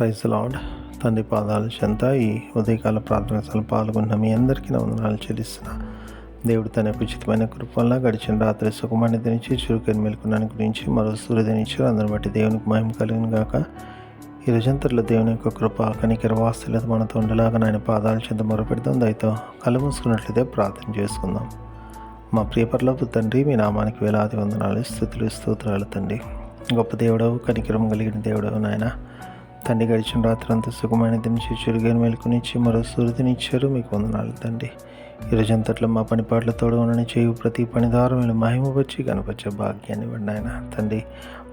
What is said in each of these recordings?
Praise lord తండ్రి పాదాలు చెంత ఈ ఉదయకాల ప్రార్థనలు పాల్గొన్న మీ అందరికీ వందనాలు చెల్లిస్తున్నా. దేవుడు తన ఉచితమైన కృప వల్ల గడిచిన రాత్రి సుఖమాన్ని దినిచి చురుకని మెలుకున్నాని గురించి మరో సూర్యదినిచ్చారు అందరిని బట్టి దేవునికి మహిమ కలిగిన గాక. ఈ రోజంతట్లో దేవుని యొక్క కృప కనికర వాస్తులతో మనతో ఉండేలాగా ఆయన పాదాలు చెంత మొరపెడతాం దయతో కళ్ళు మూసుకున్నట్లయితే ప్రార్థన చేసుకుందాం. మా ప్రియపరలోపు తండ్రి మీ నామానికి వేలాది వందనాలు స్థుతులు స్తోత్రాలు తండ్రి. గొప్ప దేవుడవు కనికరం కలిగిన దేవుడవు నాయన. తండ్రి గడిచిన రాత్రి అంతా సుఖమైన దించి చురుగైన మెలుకునిచ్చి మరో సూర్యునిచ్చారు మీకు వందనాలు తండ్రి. ఈరోజు అంతట్లో మా పని పాటల తోడు ఉండని చేయు ప్రతి పనిదారు మీరు మహిమ వచ్చి కనపరిచే భాగ్యాన్ని ఇవ్వండి ఆయన తండ్రి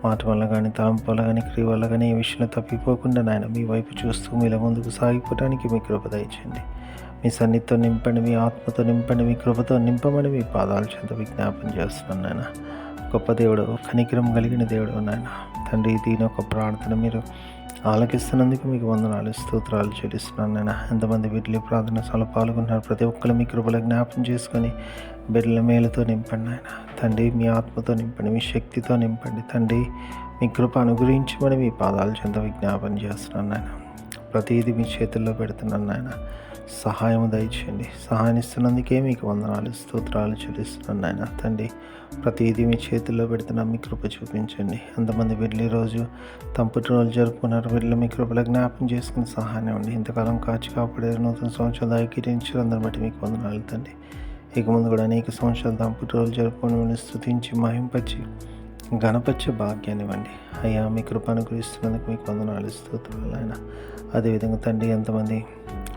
మాట వల్ల కానీ తలంపు వల్ల కానీ క్రియ వల్ల కానీ ఈ విషయంలో తప్పిపోకుండా నాయన మీ వైపు చూస్తూ మీలో ముందుకు సాగిపోవడానికి మీ కృప దయచేయండి. మీ సన్నిధితో నింపండి మీ ఆత్మతో నింపండి మీ కృపతో నింపమని మీ పాదాల చెంత విజ్ఞాపన చేస్తున్నాను నాయన. గొప్ప దేవుడు కనికరం కలిగిన దేవుడు నాయన. తండ్రి దీని ఒక ప్రార్థన మీరు ఆలకిస్తున్నందుకు మీకు వందనాలు స్తోత్రాలు చెల్లిస్తున్నాను నాయన. ఎంతమంది బిడ్డలు ప్రార్థన సభలో పాల్గొన్నారు ప్రతి ఒక్కరు మీ కృపలో జ్ఞాపం చేసుకొని బిడ్డల మేలుతో నింపండి ఆయన తండ్రి మీ ఆత్మతో నింపండి మీ శక్తితో నింపండి. తండ్రి మీ కృప అనుగ్రహించమని మీ పాదాల చెంత విజ్ఞాపం చేస్తున్నాను నాయన. ప్రతిదీ మీ చేతుల్లో పెడుతున్నాను నాయన. సహాయం దయచేయండి. సహాయం ఇస్తున్నందుకే మీకు వందనాలు స్తోత్రాలు చెల్లిస్తున్నాను ఆయన తండ్రి ప్రతిదీ మీ చేతుల్లో పెడుతున్నా మీ కృప చూపించండి. ఎంతమంది వెళ్ళి రోజు తమ పుట్టినరోజు జరుపుకున్నారు? వెళ్ళి మీ కృపలో జ్ఞాపం చేసుకుని సహాయం అండి ఇంతకాలం కాచి కాపాడే నూతన సంవత్సరాలు ఐక్యరించారు అందరిని బట్టి మీకు వందనాలు తండ్రి. ఇక ముందు కూడా అనేక సంవత్సరాలు తమ పుట్టినరోజు జరుపుకొని స్థుతించి మహింపచ్చి గణపరిచే భాగ్యాన్ని ఇవ్వండి అయ్యా మీ కృపను గురిస్తున్నందుకు మీకు వందనాలు స్తోత్రాలు ఆయన అదేవిధంగా తండ్రి ఎంతమంది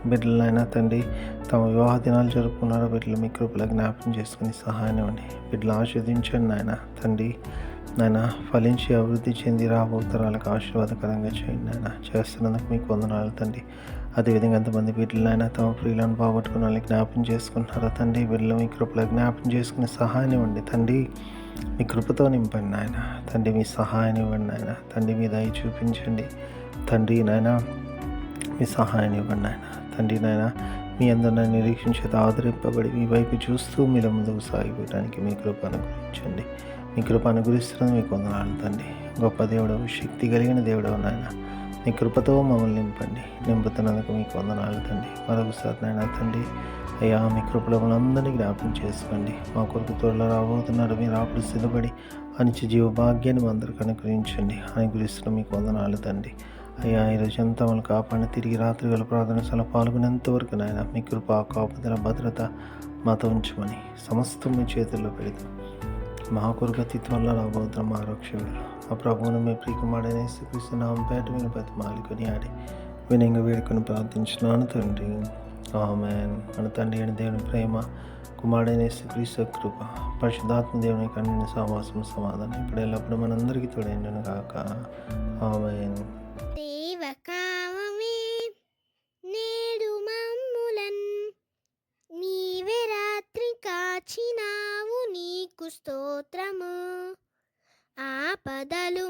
బిడ్డలైనా తండ్రి తమ వివాహ దినాలు జరుపుకున్నారో బిడ్డలు మీ కృపలో జ్ఞాపకం చేసుకుని సహాయం ఇవ్వండి. బిడ్డలు ఆస్వాదించండి నాయన. తండ్రి నాయన ఫలించి అభివృద్ధి చెంది రాబోతరాలకు ఆశీర్వాదకరంగా చేయండి నాయన. చేస్తున్నందుకు మీకు వందనాలు తండ్రి. అదేవిధంగా ఎంతమంది బిడ్డలైనా తమ ప్రియులను పోగొట్టుకున్న వాళ్ళని జ్ఞాపం చేసుకుంటున్నారా తండ్రి బిడ్డలు మీ కృపలో జ్ఞాపం చేసుకునే సహాయం ఇవ్వండి తండ్రి. మీ కృపతో నింపండి నాయన. తండ్రి మీ సహాయం ఇవ్వండి నాయన. తండ్రి మీ దయ చూపించండి. తండ్రి నాయన మీ సహాయం ఇవ్వండి నాయన. తండ్రి నాయన మీ అందరిన నిరీక్షించేది ఆదరింపబడి మీ వైపు చూస్తూ మీరు ముందుకు సాగిపోవడానికి మీ కృప అనుగ్రహించండి. మీ కృప అనుగ్రహిస్తున్నది మీకు వందనాలు తండ్రి. గొప్ప దేవుడు శక్తి కలిగిన దేవుడు నాయన. మీ కృపతో మమ్మల్ని నింపండి. నింపుతున్నందుకు మీకు వందనాలు తండ్రి. మరొకసారి నాయన తండ్రి అయ్యా మీ కృపలో మనందరినీ జ్ఞాపకం చేసుకోండి. మా కొరకు త్వరలో రాబోతున్నారు మీరు అప్పుడు సిద్ధపడి అనిచి జీవ భాగ్యాన్ని మా అందరికి అనుగ్రహించండి. అనుగ్రహిస్తున్న మీకు వందనాలు తండ్రి. అయ్యా ఈరోజు అంతా మమ్మల్ని కాపాడిన తిరిగి రాత్రి వేళ ప్రార్థన సల పాల్గొనేంత వరకు నాయన మీ కృప కాపుదల భద్రత మాతో ఉంచమని సమస్తం మీ చేతుల్లో పెడతాం మా కొరకు అతిత్వంలో రాబోతున్న మా రక్షకుడు మా ప్రభువును మీ ప్రియకుమాడనే శ్రీకృష్ణ నామపేట విని ప్రతి మాలికొని ఆడి వినంగా వేడుకొని ప్రార్థించినాను తండ్రి. ఆమెన్. మన తండ్రి అయిన దేవుని ప్రేమ కుమారుడైన శ్రీకృష్ణ కృప పరిశుద్ధాత్మ దేవుని కన్ను సహవాసం సమాధానం ఇప్పుడు ఎల్లప్పుడు మనందరికీ తోడైండును కాక ఆమెన్. దేవకామమే నేడు మమ్ములన్ నీవే రాత్రి కాచినావు నీకు స్తోత్రము. ఆపదలు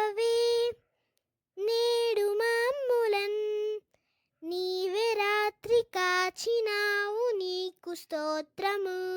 నీకు స్తోత్రము.